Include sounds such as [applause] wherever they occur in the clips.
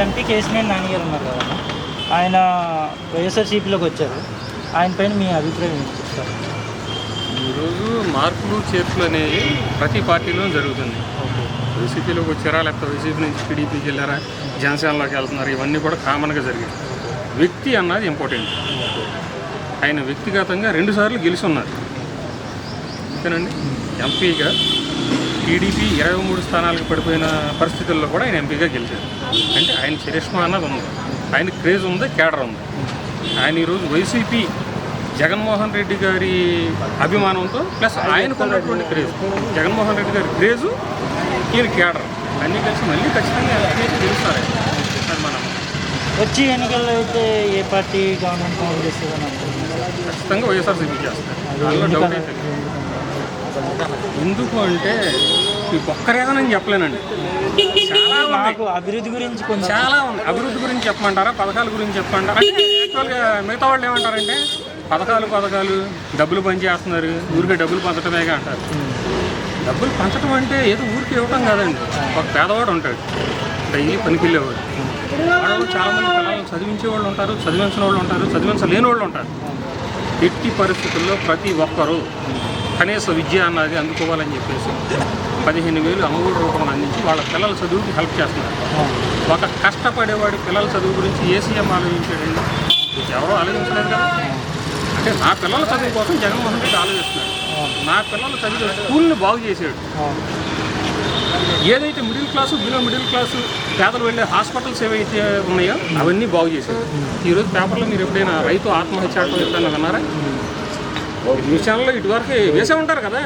MP Kesineni నాన్నగారు ఉన్నారు కదా. ఆయన వైఎస్ఆర్సీపీలోకి వచ్చారు. ఆయన పైన మీ అభిప్రాయం ఏంటి? చెప్తారు ఈరోజు మార్పులు చేర్పులు అనేవి ప్రతి పార్టీలో జరుగుతుంది వైసీపీలోకి వచ్చారా లేకపోతే వైసీపీ నుంచి టీడీపీకి వెళ్ళారా జనసేనలోకి వెళ్తున్నారు ఇవన్నీ కూడా కామన్గా జరిగాయి. వ్యక్తి అన్నది ఇంపార్టెంట్ ఆయన వ్యక్తిగతంగా రెండుసార్లు గెలిచి ఉన్నారు. అంతేనండి? ఎంపీగా టీడీపీ ఇరవై మూడు స్థానాలకు పడిపోయిన పరిస్థితుల్లో కూడా ఆయన ఎంపీగా గెలిచారు. అంటే ఆయన చరిష్మా అన్నది ఉంది. ఆయన క్రేజ్ ఉంది కేడర్ ఉంది. ఆయన ఈరోజు వైసీపీ జగన్మోహన్ రెడ్డి గారి అభిమానంతో ప్లస్ ఆయనకు ఉన్నటువంటి క్రేజ్. జగన్మోహన్ రెడ్డి గారి క్రేజు ఈయన కేడర్ అన్నీ కలిసి మళ్ళీ ఖచ్చితంగా గెలుస్తారు ఆయన. అది మనం వచ్చి ఎన్నికల్లో అయితే ఏ పార్టీ గవర్నమెంట్ ఖచ్చితంగా వైఎస్ఆర్సీపీ చేస్తారు. దానిలో డౌట్ అయితే లేదు. ఎందుకు అంటే మీకు ఒక్కరేదనని చెప్పలేనండి. నాకు [laughs] అభివృద్ధి గురించి కొంచెం చాలా ఉంది. అభివృద్ధి గురించి చెప్పమంటారా? పథకాల గురించి చెప్పమంటారా? అంటే యాక్చువల్గా మిగతా వాళ్ళు ఏమంటారంటే పథకాలు పథకాలు డబ్బులు పనిచేస్తున్నారు. ఊరికే డబ్బులు పంచడమేగా అంటారు. డబ్బులు పంచడం అంటే ఏదో ఊరికి ఇవ్వటం కాదండి. ఒక పేదవాడు ఉంటాడు. డైలీ పనికి వెళ్ళేవాడు వాళ్ళు చాలా మంది పిల్లలను చదివించే వాళ్ళు ఉంటారు చదివించిన వాళ్ళు ఉంటారు చదివించలేని వాళ్ళు ఉంటారు. ఎట్టి పరిస్థితుల్లో ప్రతి ఒక్కరూ కనీస విద్య అన్నది అందుకోవాలని చెప్పేసి పదిహేను వేలు అమ్మఒడి రూపంలో అందించి వాళ్ళ పిల్లల చదువుకి హెల్ప్ చేస్తున్నారు. ఒక కష్టపడేవాడి పిల్లల చదువు గురించి ఏ సీఎం ఆలోచించాడండి? ఎవరో ఆలోచించలేదు కదా? అంటే నా పిల్లల చదువు కోసం జగన్మోహన్ రెడ్డి ఆలోచిస్తున్నాడు. నా పిల్లల చదువు స్కూల్ని బాగు చేసాడు ఏదైతే middle class below middle class పేదలు వెళ్ళే హాస్పిటల్స్ ఏవైతే ఉన్నాయో అవన్నీ బాగు చేశారు ఈరోజు పేపర్లో మీరు ఎప్పుడైనా రైతు ఆత్మహత్య ఆటం ఎప్పుడైనా విన్నారా? న్యూస్ ఛానల్లో ఇటువరకు వేసే ఉంటారు కదా.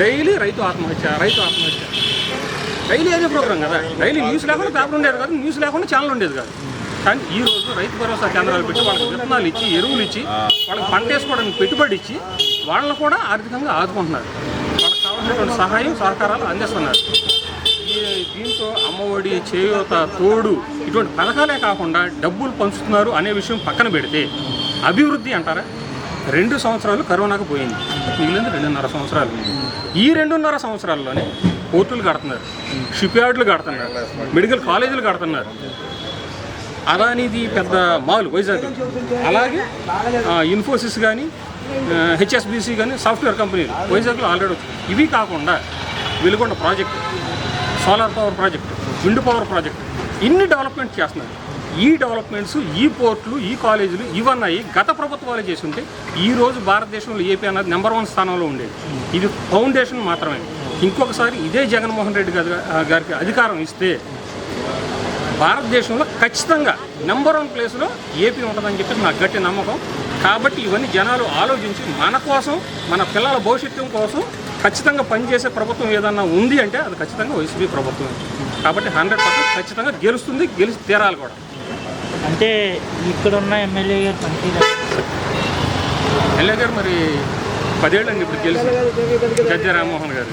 డైలీ రైతు ఆత్మహత్య రైతు ఆత్మహత్య. డైలీ అదే ప్రోగ్రామ్ కదా. డైలీ న్యూస్ లేకుండా పేపర్ ఉండేది కాదు న్యూస్ లేకుండా ఛానల్ ఉండేది కాదు. కానీ ఈ రోజు రైతు భరోసా కేంద్రాలు పెట్టి వాళ్ళకి విత్తనాలు ఇచ్చి ఎరువులు ఇచ్చి వాళ్ళకి పంట వేసుకోవడానికి పెట్టుబడి ఇచ్చి వాళ్ళని కూడా ఆర్థికంగా ఆదుకుంటున్నారు. వాళ్ళకి కావాల్సినటువంటి సహాయం సహకారాలు అందిస్తున్నారు. దీంతో అమ్మఒడి చేయూత తోడు ఇటువంటి పథకాలే కాకుండా డబ్బులు పంచుతున్నారు అనే విషయం పక్కన పెడితే అభివృద్ధి అంటారా? రెండు సంవత్సరాలు కరోనాకు పోయింది. మిగిలింది రెండున్నర సంవత్సరాలు. ఈ రెండున్నర సంవత్సరాల్లోనే పోర్టులు కడుతున్నారు. షిప్ యార్డులు కడుతున్నారు. మెడికల్ కాలేజీలు కడుతున్నారు. అదానిది పెద్ద మాల్ వైజాగ్. అలాగే ఇన్ఫోసిస్ కానీ హెచ్ఎస్బిసి కానీ సాఫ్ట్వేర్ కంపెనీలు వైజాగ్లో ఆల్రెడీ వచ్చాయి. ఇవి కాకుండా Veligonda project solar power project wind power project ఇన్ని డెవలప్మెంట్ చేస్తున్నారు. ఈ డెవలప్మెంట్స్ ఈ పోర్టులు ఈ కాలేజీలు ఇవన్నీ గత ప్రభుత్వాలు చేసి ఉంటే ఈరోజు భారతదేశంలో ఏపీ అన్నది నెంబర్ వన్ స్థానంలో ఉండేది. ఇది ఫౌండేషన్ మాత్రమే. ఇంకొకసారి ఇదే జగన్మోహన్ రెడ్డి గారి గారికి అధికారం ఇస్తే భారతదేశంలో ఖచ్చితంగా నెంబర్ వన్ ప్లేస్లో ఏపీ ఉంటుందని చెప్పి నాకు గట్టి నమ్మకం. కాబట్టి ఇవన్నీ జనాలు ఆలోచించి మన కోసం మన పిల్లల భవిష్యత్తు కోసం ఖచ్చితంగా పనిచేసే ప్రభుత్వం ఏదన్నా ఉంది అంటే అది ఖచ్చితంగా వైసీపీ ప్రభుత్వం. కాబట్టి హండ్రెడ్ పర్సెంట్ ఖచ్చితంగా గెలుస్తుంది గెలిచి తీరాలి కూడా. అంటే ఇక్కడ ఉన్న ఎమ్మెల్యే గారు పనితీరు ఎల్ఏ గారు మరి పదేళ్ళు అండి ఇప్పుడు గెలిచి. గజ్జ రామ్మోహన్ గారు.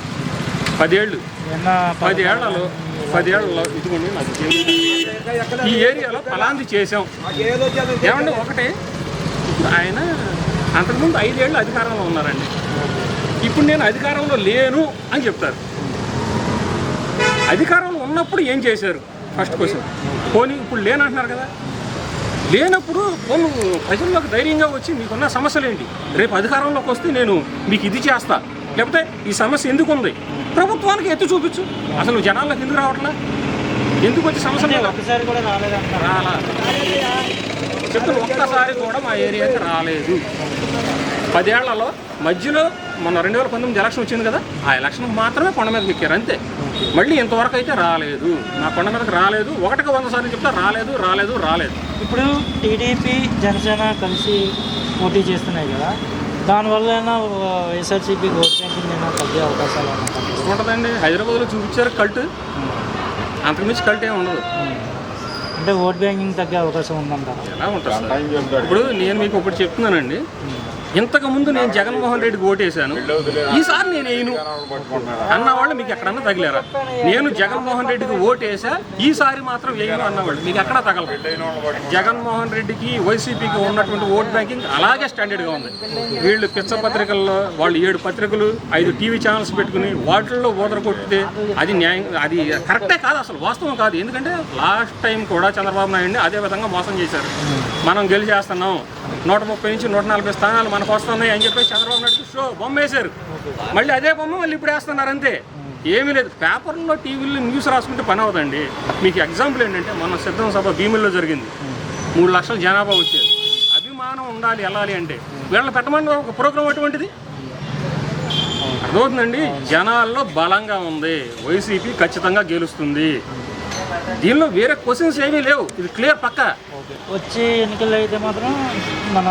పదేళ్ళు. నిన్న పది ఏళ్ళలో పది ఏళ్ళలో ఇదిగోండి నాకు. ఈ ఏరియాలో ఫలాంది చేసాం ఏమండి ఒకటే. ఇప్పుడు ఆయన అంతకుముందు ఐదేళ్ళు అధికారంలో ఉన్నారండి. ఇప్పుడు నేను అధికారంలో లేను అని చెప్తారు. అధికారంలో ఉన్నప్పుడు ఏం చేశారు? ఫస్ట్ క్వశ్చన్ పోనీ ఇప్పుడు లేనంటున్నారు కదా. లేనప్పుడు పోను ప్రజల్లోకి ధైర్యంగా వచ్చి మీకున్న సమస్యలు ఏంటి రేపు అధికారంలోకి వస్తే నేను మీకు ఇది చేస్తా. లేకపోతే ఈ సమస్య ఎందుకు ఉంది? ప్రభుత్వానికి ఎత్తి చూపించు. అసలు జనాల్లోకి ఎందుకు రావట్లా? ఎందుకు వచ్చి సమస్య ఒకసారి కూడా రాలేదంటారు? రాలా. చెప్తున్న ఒక్కసారి కూడా మా ఏరియాకి రాలేదు. పదేళ్ళలో మధ్యలో మొన్న రెండు వేల పంతొమ్మిది ఎలక్షన్ వచ్చింది కదా ఆ ఎలక్షన్ మాత్రమే కొండ మీదకి ఎక్కారు అంతే. మళ్ళీ ఇంతవరకు అయితే రాలేదు. నా కొండ మీదకి రాలేదు. ఒకటికి వంద సార్లు చెప్తే రాలేదు రాలేదు రాలేదు. ఇప్పుడు టీడీపీ జనసేన కలిసి పోటీ చేస్తున్నాయి కదా దానివల్ల వైఎస్ఆర్సీపీ బ్యాంకింగ్ అయినా తగ్గే అవకాశాలు ఉంటుందండి. హైదరాబాద్లో చూపించారు కల్ట్. అంతకుమించి కల్ట్ ఏమి ఉండదు. అంటే ఓట్ బ్యాంకింగ్ తగ్గే అవకాశం ఉందంటారా? ఎలా ఉంటుంది? ఇప్పుడు నేను మీకు ఒకటి చెప్తున్నానండి. ఇంతకు ముందు నేను జగన్మోహన్ రెడ్డికి ఓటేశాను. ఈసారి నేను వేయను. అన్నవాళ్ళు మీకు ఎక్కడన్నా తగిలేరా? నేను జగన్మోహన్ రెడ్డికి ఓటేసా? ఈసారి మాత్రం వేయను అన్నవాళ్ళు. మీకు ఎక్కడా తగలరు. జగన్మోహన్ రెడ్డికి వైసీపీకి ఉన్నటువంటి ఓట్ బ్యాంకింగ్ అలాగే స్టాండర్డ్గా ఉంది. వీళ్ళు పిచ్చ పత్రికల్లో వాళ్ళు ఏడు పత్రికలు ఐదు టీవీ ఛానల్స్ పెట్టుకుని వాటిల్లో ఓదర కొట్టితే అది న్యాయం అది కరెక్టే కాదు అసలు వాస్తవం కాదు. ఎందుకంటే లాస్ట్ టైం కూడా చంద్రబాబు నాయుడిని అదే విధంగా మోసం చేశారు. మనం గెలిచేస్తున్నాం. నూట ముప్పై నుంచి నూట నలభై స్థానాలు మనకు వస్తున్నాయి అని చెప్పేసి చంద్రబాబు నాయుడు షో బొమ్మ వేశారు. మళ్ళీ అదే బొమ్మ మళ్ళీ ఇప్పుడు వేస్తున్నారు అంతే. ఏమీ లేదు. పేపర్లో టీవీల్లో న్యూస్ రాసుకుంటే పని అవుతుంది మీకు ఎగ్జాంపుల్ ఏంటంటే మొన్న సిద్ధం సభ భీముల్లో జరిగింది. మూడు లక్షల జనాభా వచ్చేది. అభిమానం ఉండాలి వెళ్ళాలి అంటే. వీళ్ళని పెట్టమని ఒక ప్రోగ్రాం అటువంటిది? అర్థమవుతుందండి? జనాల్లో బలంగా ఉంది. వైసీపీ ఖచ్చితంగా గెలుస్తుంది. దీనిలో వేరే క్వశ్చన్స్ ఏమీ లేవు. ఇది క్లియర్ పక్క. వచ్చే ఎన్నికల్లో అయితే మాత్రం మన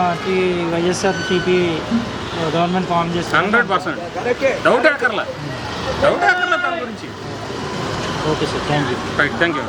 వైఎస్ఆర్ టీపీ గవర్నమెంట్ ఫామ్ చేస్తాను హండ్రెడ్ పర్సెంట్. డౌట్ అక్కర్లా. డౌట్ అక్కర్లా దాని గురించి. Okay sir thank you right thank you